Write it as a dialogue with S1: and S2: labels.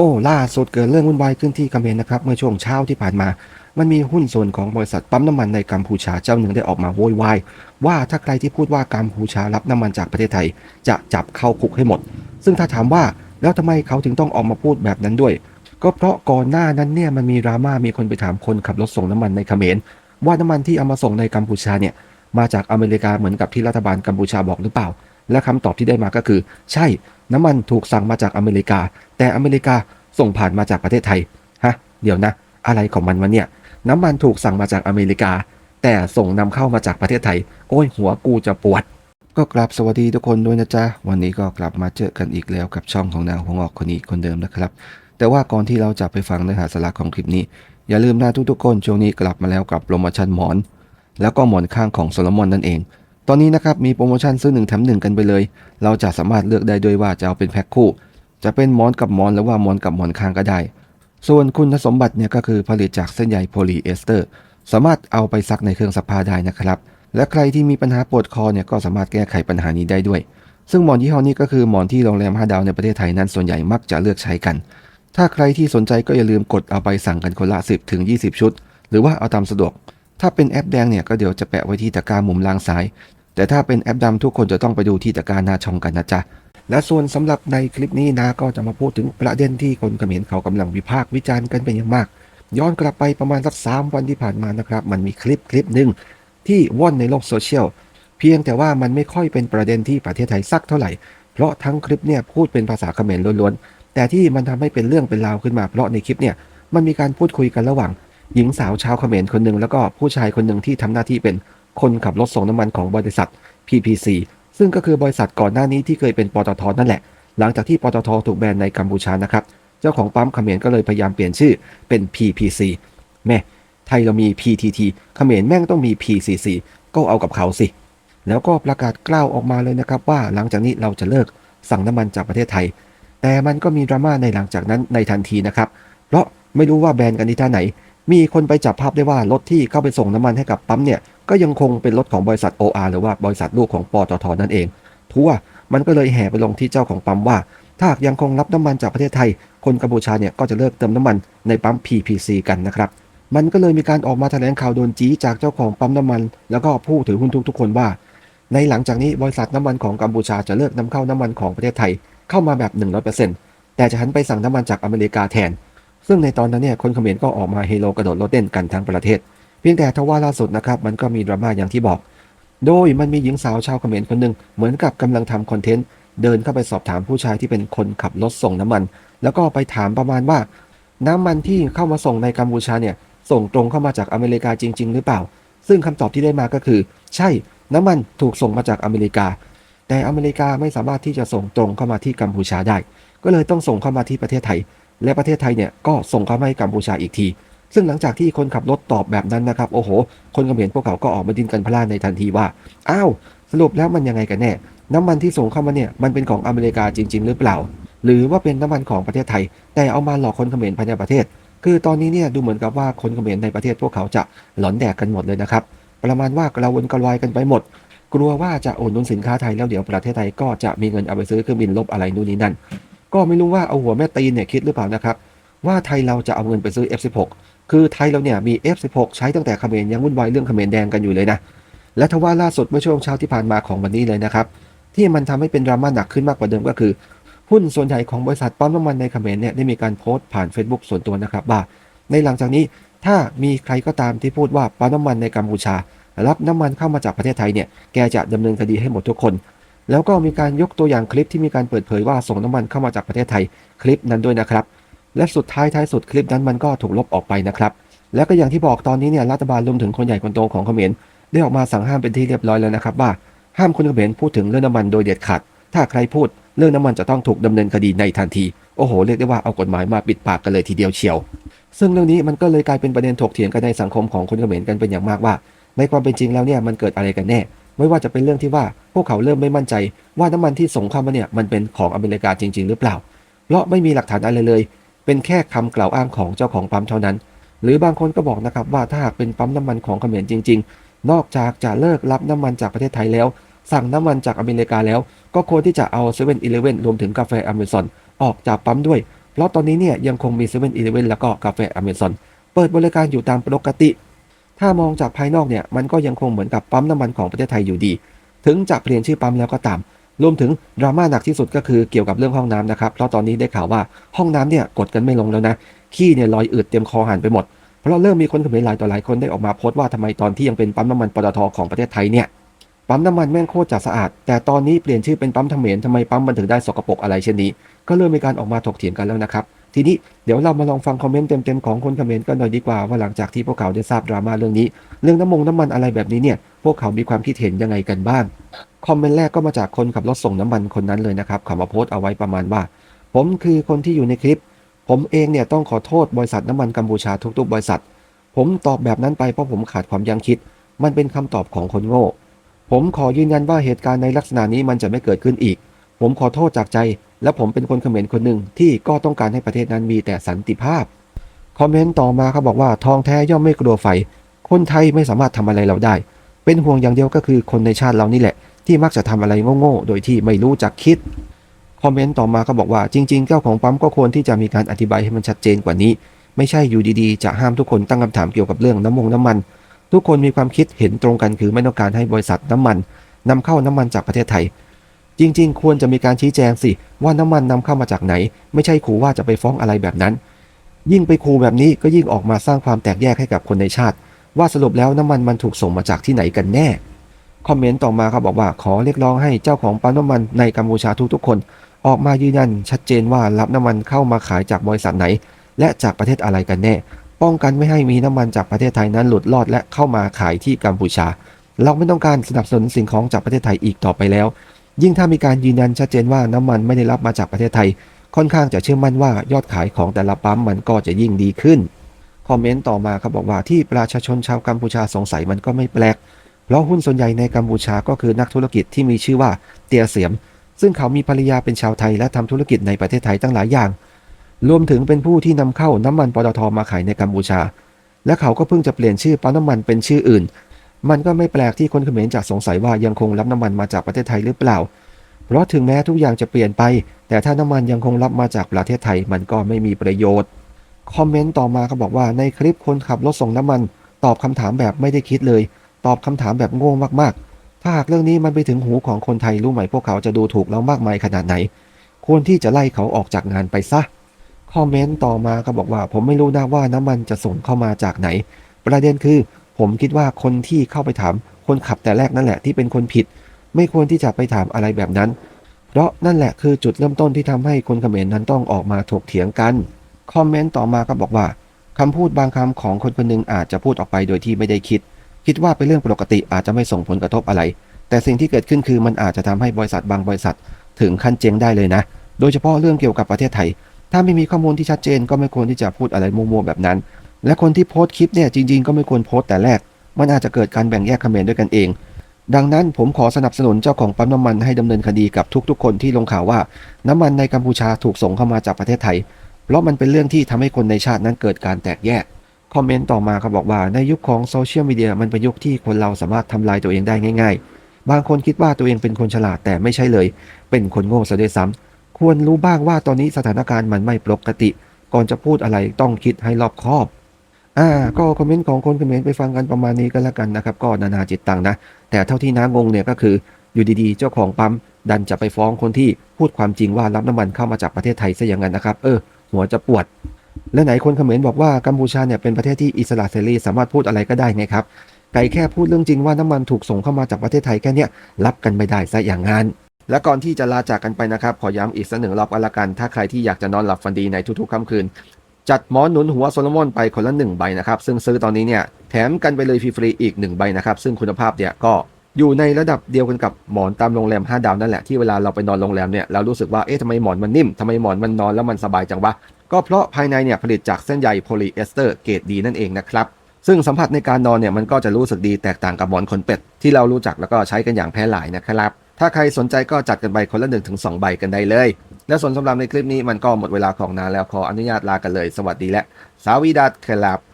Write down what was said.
S1: อ้ล่าสุดเกิดเรื่องวุ่นวายขึ้นที่เขมรนะครับเมื่อช่วงเช้าที่ผ่านมา มันมีหุ้นส่วนของบริษัทปั๊มน้ำมันในกัมพูชาเจ้าหนึ่งได้ออกมาโวยวายว่าถ้าใครที่พูดว่ากัมพูชารับน้ำมันจากประเทศไทย จะจับเข้าคุกให้หมด ซึ่งถ้าถามว่าแล้วทำไมเขาถึงต้องออกมาพูดแบบนั้นด้วย ก็เพราะก่อนหน้านั้นเนี่ยมันมีดราม่ามีคนไปถามคนขับรถส่งน้ำมันในเขมรว่าน้ำมันที่เอามาส่งในกัมพูชาเนี่ยมาจากอเมริกาเหมือนกับที่รัฐบาลกัมพูชาบอกหรือเปล่า และคำตอบที่ได้มาก็คือ ใช่น้ำมันถูกสั่งมาจากอเมริกา แต่อเมริกาส่งผ่านมาจากประเทศไทยฮะเดี๋ยวนะ อะไรของมันวะเนี่ยน้ำมันถูกสั่งมาจากอเมริกา แต่ส่งนำเข้ามาจากประเทศไทย โอ้ยหัวกูจะปวด ก็กลับสวัสดีทุกคนด้วยนะจ๊ะ วันนี้ก็กลับมาเจอกันอีกแล้วกับช่องของนางหัวงอกคนนี้คนเดิมนะครับ แต่ว่าก่อนที่เราจะไปฟังเนื้อหาสาระของคลิปนี้ อย่าลืมนะทุกๆคนช่วงนี้กลับมาแล้วกับโปรโมชั่นหมอน แล้วก็หมอนข้างของโซโลมอนนั่นเอง ตอนนี้นะครับมีโปรโมชั่นซื้อหนึ่งแถมหนึ่งกันไปเลย เราจะสามารถเลือกได้ด้วยว่าจะเอาเป็นแพ็คคู่ จะเป็นหมอนกับหมอนหรือว่าหมอนกับหมอนข้างก็ได้ ส่วนคุณสมบัติเนี่ยก็คือผลิตจากเส้นใยโพลีเอสเตอร์ สามารถเอาไปซักในเครื่องซักผ้าได้นะครับ และใครที่มีปัญหาปวดคอเนี่ยก็สามารถแก้ไขปัญหานี้ได้ด้วย ซึ่งหมอนยี่ห้อนี้ก็คือหมอนที่โรงแรม5ดาวในประเทศไทยนั้นส่วนใหญ่มักจะเลือกใช้กัน ถ้าใครที่สนใจก็อย่าลืมกดเอาไปสั่งกันคนละ 10ถึง20 ชุด หรือว่าเอาตามสะดวกถ้าเป็นแอปแดงเนี่ยก็เดี๋ยวจะแปะไว้ที่ตะกร้ามุมล่างซ้าย แต่ถ้าเป็นแอปดำทุกคนจะต้องไปดูที่ตะกราหน้าชองกันนะจ๊ะและส่วนสำหรับในคลิปนี้นะก็จะมาพูดถึงประเด็นที่คนเขมรเขากำลังวิพากษ์วิจารณ์กันเป็นอย่างมาก ย้อนกลับไปประมาณสักสามวันที่ผ่านมานะครับ มันมีคลิปคลิปหนึ่งที่ว่อนในโลกโซเชียลเพียงแต่ว่ามันไม่ค่อยเป็นประเด็นที่ประเทศไทยสักเท่าไหร่ เพราะทั้งคลิปเนี่ยพูดเป็นภาษาเขมรล้วนๆ แต่ที่มันทำให้เป็นเรื่องเป็นราวขึ้นมาเพราะในคลิปเนี่ยมันมีการพูดคุยกันระหว่าง หญิงสาวชาวเขมรคนหนึ่งแล้วก็ผู้ชายคนหนึ่งที่ทำหน้าที่เป็น คนขับรถส่งน้ำมันของบริษัท PPC ซึ่งก็คือบริษัทก่อนหน้านี้ที่เคยเป็นปตทนั่นแหละ หลังจากที่ปตทถูกแบนในกัมพูชานะครับ เจ้าของปั๊มเขมรก็เลยพยายามเปลี่ยนชื่อเป็น PPC แม่ ไทยเรามี PTT เขมรแม่งต้องมี PCC ก็เอากับเขาสิ แล้วก็ประกาศกล้าวออกมาเลยนะครับว่าหลังจากนี้เราจะเลิกสั่งน้ำมันจากประเทศไทย แต่มันก็มีดราม่าในหลังจากนั้นในทันทีนะครับ เพราะไม่รู้ว่าแบนกันที่ท่าไหน มีคนไปจับภาพได้ว่ารถที่เข้าไปส่งน้ำมันให้กับปั๊มเนี่ย ก็ยังคงเป็นรถของบริษัท OR หรือว่าบริษัทลูกของปตทนั่นเองทั่วมันก็เลยแห่ไปลงที่เจ้าของปั๊มว่า ถ้าหากยังคงรับน้ำมันจากประเทศไทย คนกัมพูชาเนี่ยก็จะเลิกเติมน้ำมันในปั๊ม PPC กันนะครับ มันก็เลยมีการออกมาแถลงข่าวโดนจี้จากเจ้าของปั๊มน้ำมัน แล้วก็ผู้ถือหุ้นทุกๆ คนว่า ในหลังจากนี้บริษัทน้ำมันของกัมพูชาจะเลิกนำเข้าน้ำมันของประเทศไทยเข้ามาแบบ 100%แต่จะหันไปสั่งน้ำมันจากอเมริกาแทน ซึ่งในตอนนั้นเนี่ยคนเขมรก็ออกมาเฮโลกระโดดรถเต้นกันทั้งประเทศ เพียงแต่ทว่าล่าสุดนะครับมันก็มีดราม่าอย่างที่บอก โดยมันมีหญิงสาวชาวเขมรคนหนึ่งเหมือนกับกำลังทำคอนเทนต์เดินเข้าไปสอบถามผู้ชายที่เป็นคนขับรถส่งน้ำมัน แล้วก็ไปถามประมาณว่า น้ำมันที่เข้ามาส่งในกัมพูชาเนี่ยส่งตรงเข้ามาจากอเมริกาจริง ๆ หรือเปล่า ซึ่งคำตอบที่ได้มาก็คือ ใช่น้ำมันถูกส่งมาจากอเมริกา แต่อเมริกาไม่สามารถที่จะส่งตรงเข้ามาที่กัมพูชาได้ ก็เลยต้องส่งเข้ามาที่ประเทศไทย และประเทศไทยเนี่ยก็ส่งเข้ามาให้กัมพูชาอีกที ซึ่งหลังจากที่คนขับรถตอบแบบนั้นนะครับ โอ้โห คนเขมรพวกเขาก็ออกมาดินกันพลานในทันทีว่า อ้าว สรุปแล้วมันยังไงกันแน่ น้ำมันที่ส่งเข้ามาเนี่ยมันเป็นของอเมริกาจริง ๆ หรือเปล่า หรือว่าเป็นน้ำมันของประเทศไทย แต่เอามาหลอกคนเขมรภายในประเทศ คือตอนนี้เนี่ยดูเหมือนกับว่าคนเขมรในประเทศพวกเขาจะหลอนแดกกันหมดเลยนะครับ ประมาณว่ากระวนกระวายกันไปหมด กลัวว่าจะโอนนุนสินค้าไทยแล้วเดี๋ยวประเทศไทยก็จะมีเงินเอาไปซื้อเครื่องบินลบอะไรนู่นนี่นั่น ก็ไม่รู้ว่าเอาหัวแม่ตีนเนี่ยคิดหรือเปล่านะครับ ว่าไทยเราจะเอาเงินไปซื้อ F16 คือไทยเราเนี่ยมี F16 ใช้ตั้งแต่เขมรยังวุ่นวายเรื่องเขมรแดงกันอยู่เลยนะ และทว่าล่าสุดเมื่อช่วงเช้าที่ผ่านมาของวันนี้เลยนะครับ ที่มันทำให้เป็นดราม่าหนักขึ้นมากกว่าเดิมก็คือ หุ้นส่วนใหญ่ของบริษัทปั๊มน้ำมันในเขมรเนี่ยได้มีการโพสต์ผ่าน Facebook ส่วนตัวนะครับว่าในหลังจากนี้ถ้ามีใครก็ตามที่พูดว่าปั๊มน้ำมันในกัมพูชา รับน้ำมันเข้ามาจากประเทศไทยเนี่ยแกจะดำเนินคดีให้หมดทุกคน แล้วก็มีการยกตัวอย่างคลิปที่มีการเปิดเผยว่าส่งน้ำมันเข้ามาจากประเทศไทยคลิปนั้นด้วยนะครับ และสุดท้ายท้ายสุดคลิปนั้นมันก็ถูกลบออกไปนะครับ แล้วก็อย่างที่บอกตอนนี้เนี่ยรัฐบาลรวมถึงคนใหญ่คนโตของเขมรได้ออกมาสั่งห้ามเป็นที่เรียบร้อยแล้วนะครับว่าห้ามคนเขมรพูดถึงเรื่องน้ำมันโดยเด็ดขาด ถ้าใครพูดเรื่องน้ำมันจะต้องถูกดำเนินคดีในทันที โอ้โห เรียกได้ว่าเอากฎหมายมาปิดปากกันเลยทีเดียวเชียว ซึ่งเรื่องนี้มันก็เลยกลายเป็นประเด็นถกเถียงกันในสังคมของคนเขมรกันเป็นอย่างมากว่า ในความเป็นจริงแล้วเนี่ยมันเกิดอะไรกันแน่ ไม่ว่าจะเป็นเรื่องที่ว่าพวกเขาเริ่มไม่มั่นใจ ว่าน้ำมันที่ส่งเข้ามาเนี่ยมันเป็นของอเมริกาจริง ๆ หรือเปล่า เพราะไม่มีหลักฐานอะไรเลย เป็นแค่คำกล่าวอ้างของเจ้าของปั๊มเท่านั้น หรือบางคนก็บอกนะครับว่าถ้าหากเป็นปั๊มน้ำมันของเขมรจริง ๆ นอกจากจะเลิกรับน้ำมันจากประเทศไทยแล้ว สั่งน้ำมันจากอเมริกาแล้ว ก็ควรที่จะเอาเซเว่นอีเลเว่นรวมถึงกาแฟอเมซอนออกจากปั๊มด้วย เพราะตอนนี้เนี่ยยังคงมีเซเว่นอีเลเว่นแล้วก็กาแฟอเมซอนเปิดบริการอยู่ตามปกติ ถ้ามองจากภายนอกเนี่ยมันก็ยังคงเหมือนกับปั๊มน้ำมันของประเทศไทยอยู่ดี ถึงจะเปลี่ยนชื่อปั๊มแล้วก็ตาม รวมถึงดราม่าหนักที่สุดก็คือเกี่ยวกับเรื่องห้องน้ำนะครับเพราะตอนนี้ได้ข่าวว่าห้องน้ำเนี่ยกดกันไม่ลงแล้วนะขี้เนี่ยลอยอืดเต็มคอหันไปหมด เพราะเริ่มมีคนเขมรหลายต่อหลายคนได้ออกมาโพสต์ว่าทำไมตอนที่ยังเป็นปั๊มน้ำมันปตทของประเทศไทยเนี่ยปั๊มน้ำมันแม่งโคตรจะสะอาด แต่ตอนนี้เปลี่ยนชื่อเป็นปั๊มเขมรทำไมปั๊มมันถึงได้สกปรกอะไรเช่นนี้ ก็เริ่มมีการออกมาถกเถียงกันแล้วนะครับ ทีนี้เดี๋ยวเรามาลองฟังคอมเมนต์เต็มๆของคนคอมเขมรกันหน่อยดีกว่าว่าหลังจากที่พวกเขาได้ทราบดราม่าเรื่องนี้ เรื่องน้ำมงน้ำมันอะไรแบบนี้เนี่ย พวกเขามีความคิดเห็นยังไงกันบ้างคอมเมนต์แรกก็มาจากคนขับรถส่งน้ำมันคนนั้นเลยนะครับเขามาโพสต์เอาไว้ประมาณว่า ผมคือคนที่อยู่ในคลิป ผมเองเนี่ยต้องขอโทษบริษัทน้ำมันกัมพูชาทุกๆบริษัท ผมตอบแบบนั้นไปเพราะผมขาดความยั้งคิด มันเป็นคำตอบของคนโง่ ผมขอยืนยันว่าเหตุการณ์ในลักษณะนี้มันจะไม่เกิดขึ้นอีก ผมขอโทษจากใจ และผมเป็นคนเขมรคนหนึ่งที่ก็ต้องการให้ประเทศนั้นมีแต่สันติภาพ คอมเมนต์ต่อมาเขาบอกว่าทองแท้ย่อมไม่กลัวไฟ คนไทยไม่สามารถทำอะไรเราได้ เป็นห่วงอย่างเดียวก็คือคนในชาติเรานี่แหละ ที่มักจะทำอะไรโง่ๆโดยที่ไม่รู้จักคิด คอมเมนต์ต่อมาเขาบอกว่าจริงๆเจ้าของปั๊มก็ควรที่จะมีการอธิบายให้มันชัดเจนกว่านี้ ไม่ใช่อยู่ดีๆ จะห้ามทุกคนตั้งคำถามเกี่ยวกับเรื่องน้ำมงน้ำมัน ทุกคนมีความคิดเห็นตรงกันคือไม่ต้องการให้บริษัทน้ำมันนำเข้าน้ำมันจากประเทศไทย จริง ๆ ควรจะมีการชี้แจงสิ ว่าน้ำมันนำเข้ามาจากไหน ไม่ใช่ขู่ว่าจะไปฟ้องอะไรแบบนั้น ยิ่งไปขู่แบบนี้ก็ยิ่งออกมาสร้างความแตกแยกให้กับคนในชาติ ว่าสรุปแล้วน้ำมันมันถูกส่งมาจากที่ไหนกันแน่คอมเมนต์ต่อมาเขาบบอกว่าขอเรียกร้องให้เจ้าของปั๊มน้ำมันในกัมพูชาทุกๆคน ออกมายืนยันชัดเจนว่ารับน้ำมันเข้ามาขายจากบริษัทไหน และจากประเทศอะไรกันแน่ ป้องกันไม่ให้มีน้ำมันจากประเทศไทยนั้นหลุดรอดและเข้ามาขายที่กัมพูชา เราไม่ต้องการสนับสนุนสิ่งของจากประเทศไทยอีกต่อไปแล้ว ยิ่งถ้ามีการยืนยันชัดเจนว่าน้ำมันไม่ได้รับมาจากประเทศไทย ค่อนข้างจะเชื่อมั่นว่ายอดขายของแต่ละปั๊มมันก็จะยิ่งดีขึ้น คอมเมนต์ต่อมาเขาบอกว่าที่ประชาชนชาวกัมพูชาสงสัยมันก็ไม่แปลก เพราะหุ้นส่วนใหญ่ในกัมพูชาก็คือนักธุรกิจที่มีชื่อว่าเตียเสียม ซึ่งเขามีภรรยาเป็นชาวไทยและทำธุรกิจในประเทศไทยตั้งหลายอย่าง รวมถึงเป็นผู้ที่นำเข้าน้ำมันปตทมาขายในกัมพูชา และเขาก็เพิ่งจะเปลี่ยนชื่อปั๊มน้ำมันเป็นชื่ออื่น มันก็ไม่แปลกที่คนเขมรจะสงสัยว่ายังคงรับน้ำมันมาจากประเทศไทยหรือเปล่า เพราะถึงแม้ทุกอย่างจะเปลี่ยนไป แต่ถ้าน้ำมันยังคงรับมาจากประเทศไทยมันก็ไม่มีประโยชน์ คอมเมนต์ต่อมาเขาบอกว่าในคลิปคนขับรถส่งน้ำมัน ตอบคำถามแบบไม่ได้คิดเลย ตอบคำถามแบบโง่มากๆ ถ้าหากเรื่องนี้มันไปถึงหูของคนไทยรู้ไหมพวกเขาจะดูถูกเรามากมายขนาดไหน ควรที่จะไล่เขาออกจากงานไปซะ คอมเมนต์ต่อมาก็บอกว่าผมไม่รู้นะว่าน้ำมันจะส่งเข้ามาจากไหน ประเด็นคือ ผมคิดว่าคนที่เข้าไปถามคนขับแต่แรกนั่นแหละที่เป็นคนผิด ไม่ควรที่จะไปถามอะไรแบบนั้น เพราะนั่นแหละคือจุดเริ่มต้นที่ทำให้คนเขมรนั้นต้องออกมาถกเถียงกัน คอมเมนต์ต่อมาก็บอกว่าคำพูดบางคำของคนคนหนึ่งอาจจะพูดออกไปโดยที่ไม่ได้คิด คิดว่าเป็นเรื่องปกติอาจจะไม่ส่งผลกระทบอะไร แต่สิ่งที่เกิดขึ้นคือมันอาจจะทำให้บริษัทบางบริษัท ถึงขั้นเจ๊งได้เลยนะ โดยเฉพาะเรื่องเกี่ยวกับประเทศไทย ถ้าไม่มีข้อมูลที่ชัดเจนก็ไม่ควรที่จะพูดอะไรมั่วๆแบบนั้น และคนที่โพสต์คลิปเนี่ยจริง ๆ ก็ไม่ควรโพสต์แต่แรก มันอาจจะเกิดการแบ่งแยกคอมเขมรด้วยกันเอง ดังนั้นผมขอสนับสนุนเจ้าของปั๊มน้ำมันให้ดำเนินคดีกับทุกๆ คนที่ลงข่าวว่า น้ำมันในกัมพูชาถูกส่งเข้ามาจากประเทศไทย เพราะมันเป็นเรื่องที่ทำให้คนในชาตินั้นเกิดการแตกแยก คอมเมนต์ต่อมาเขาบอกว่าในยุคของโซเชียลมีเดียมันเป็นยุคที่คนเราสามารถทำลายตัวเองได้ง่าย ๆ บางคนคิดว่าตัวเองเป็นคนฉลาดแต่ไม่ใช่เลย เป็นคนโง่ซะด้วยซ้ำควรรู้บ้างว่าตอนนี้สถานการณ์มันไม่ปกติ ก่อนจะพูดอะไรต้องคิดให้รอบคอบ อ่าก็คอมเมนต์ของคนคอมเมนต์ไปฟังกันประมาณนี้ก็แล้วกันนะครับ ก็นานาจิตตังนะ แต่เท่าที่น้างงเนี่ยก็คืออยู่ดีๆ เจ้าของปั๊มดันจะไปฟ้องคนที่พูดความจริงว่ารับน้ำมันเข้ามาจากประเทศไทยซะอย่างนั้นนะครับ เออ หัวจะปวด และไหนคนเขมรบอกว่ากัมพูชาเนี่ยเป็นประเทศที่อิสระเสรีสามารถพูดอะไรก็ได้ไงครับไก่แค่พูดเรื่องจริงว่าน้ำมันถูกส่งเข้ามาจากประเทศไทยแค่นี้รับกันไม่ได้ซะอย่างงั้นและก่อนที่จะลาจากกันไปนะครับ ขอย้ำอีกสักหนึ่งรอบกันละกัน ถ้าใครที่อยากจะนอนหลับฝันดีในทุกๆค่ำคืน จัดหมอนหนุนหัวโซโลมอนไปคนละหนึ่งใบนะครับ ซึ่งซื้อตอนนี้เนี่ยแถมกันไปเลยฟรีๆอีกหนึ่งใบนะครับ ซึ่งคุณภาพเนี่ยก็อยู่ในระดับเดียวกันกับหมอนตามโรงแรม 5 ดาวนั่นแหละที่เวลาเราไปนอนโรงแรมเนี่ยเรารู้สึกว่าเอ๊ะทำไมหมอนมันนิ่มทำไมหมอนมันนอนแล้วมันสบายจังวะก็เพราะภายในเนี่ยผลิตจากเส้นใยโพลีเอสเตอร์เกรดดีนั่นเองนะครับซึ่งสัมผัสในการนอนเนี่ยมันก็จะรู้สึกดีแตกต่างกับหมอนขนเป็ดที่เรารู้จักแล้วก็ใช้กันอย่างแพร่หลายนะครับถ้าใครสนใจก็จัดกันไปคนละ1นถึงสใบกันได้เลย และส่วนสำหรับในคลิปนี้มันก็หมดเวลาของนานแล้วขออนุญาตลากันเลย สวัสดีและสาวีดัตครับ